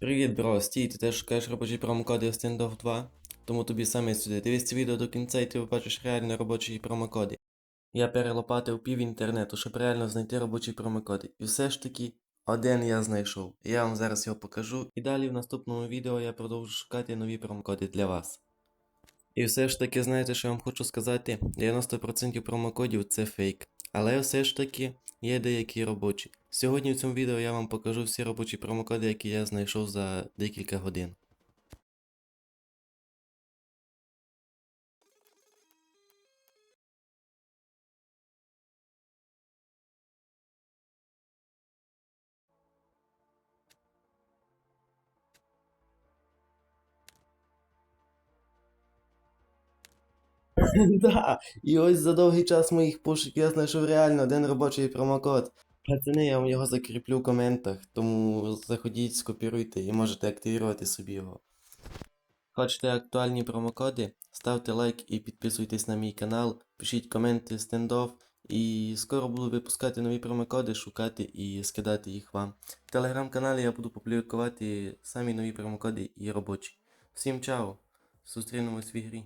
Привіт, бро, стій, ти теж шукаєш робочий промокод в Standoff 2? Тому тобі саме сюди. Дивись це відео до кінця і ти побачиш реально робочі промокоди. Я перелопатив пів інтернету, щоб реально знайти робочі промокоди. І все ж таки, один я знайшов. Я вам зараз його покажу. І далі в наступному відео я продовжу шукати нові промокоди для вас. І все ж таки, знаєте, що я вам хочу сказати? 90% промокодів це фейк. Але все ж таки є деякі робочі. Сьогодні в цьому відео я вам покажу всі робочі промокоди, які я знайшов за декілька годин. Да, і ось за довгий час моїх пошуків я знайшов реально один робочий промокод. Пацани, я вам його закріплю в коментах, тому заходіть, скопіруйте і можете активувати собі його. Хочете актуальні промокоди? Ставте лайк і підписуйтесь на мій канал, пишіть коменти стендов, і скоро буду випускати нові промокоди, шукати і скидати їх вам. В телеграм-каналі я буду публікувати самі нові промокоди і робочі. Всім чао! Зустрінемось в ігрі.